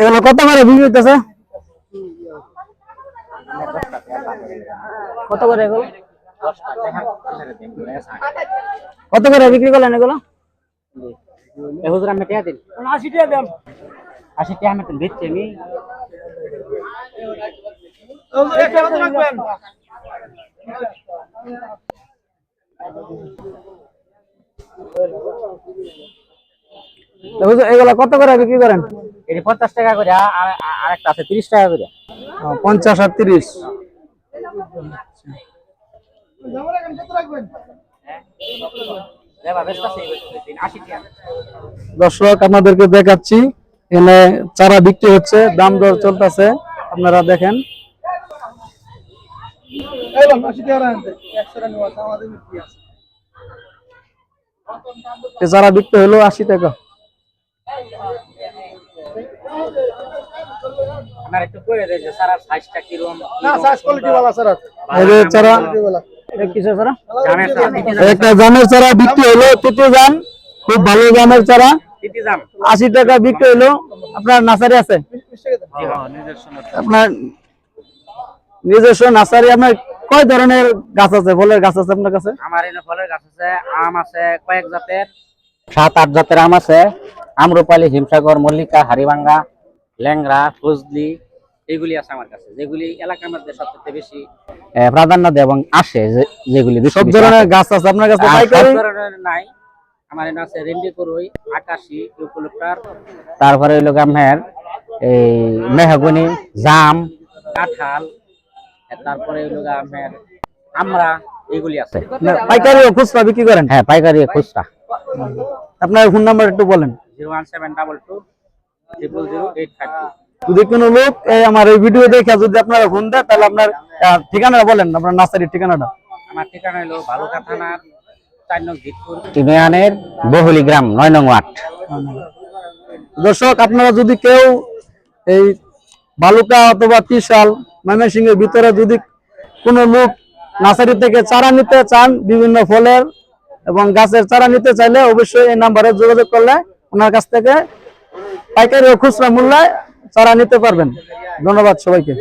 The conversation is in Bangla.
এগুলো কত করে বিক্রি হইতেছে? কত করে এগুলো? কত করে বিক্রি করলেন এগুলো? হুজুর আমি টিয়া দিন। আশি টাকা দাম আশি টিয়া আমি দিচ্ছি আমি। এগুলো কত করে বিক্রি করেন? এটি পঞ্চাশ টাকা করে আর আর- আরেকটা আছে তিরিশ টাকা করে। পঞ্চাশ আর তিরিশ। আছে টাকা। দর্শক আপনাদেরকে দেখাচ্ছি এখানে চারা বিক্রি হচ্ছে দাম দর চলতেছে আপনারা দেখেন। এ চারা বিক্রি হলো আশি টাকা। একটু জামের চারা বিক্রি হলো তৃতীয় জাম। খুব ভালো জামের চারা। দিতে যান আশি টাকা বিক্রি হলো। আপনার নার্সারি আছে? আপনার নিজস্ব নার্সারি আপনার কয় ধরনের গাছ আছে? ফলের গাছ আছে আপনার কাছে? আমার এনে ফলের গাছ আছে আম আছে কয়েক জাতের। সাত আট জাতের আম আছে। আম্রপালি হিমসাগর মল্লিকা হারিভাঙ্গা ল্যাংড়া ফজলি। এগুলি আছে আমার কাছে যেগুলি এলাকার মধ্যে সবচেয়ে বেশি প্রাধান্য দেয় এবং আসে যে- যেগুলি সব ধরনের গাছ আছে আপনার কাছে? সব ধরনের নাই। আমার এনে আছে রেন্ডি করুই আকাশি ইউকুলিপ্টার তারপরে হইল আপনার এই মেহগনি জাম। কাঁঠাল তারপরে হইল আমরা এগুলি আছে। পাইকারি ও খুচরা বিক্রি করেন? হ্যাঁ পাইকারি খুচরা। আপনার ফোন নাম্বার একটু বলেন। Zero one seven double two triple zero eight five যদি কোনো লোক এই আমার এই ভিডিও দেখে যদি আপনারা ফোন দেয় তাহলে আপনার ঠিকানাটা বলেন আপনার নার্সারির ঠিকানাটা। আমার ঠিকানা হলো ভালুকা থানার চার নং জিতপুর টিমিয়ানের বহুলি গ্রাম নয় নং ওয়ার্ড। দর্শক আপনারা যদি কেউ এই বালুকা অথবা ত্রিশাল ময়মনসিংহের ভিতরে যদি কোনো লোক নার্সারি থেকে চারা নিতে চান বিভিন্ন ফলের এবং গাছের চারা নিতে চাইলে অবশ্যই এই নাম্বারে যোগাযোগ করলে ওনার কাছ থেকে পাইকারি ও খুচরা মূল্যে চারা নিতে পারবেন। ধন্যবাদ সবাইকে।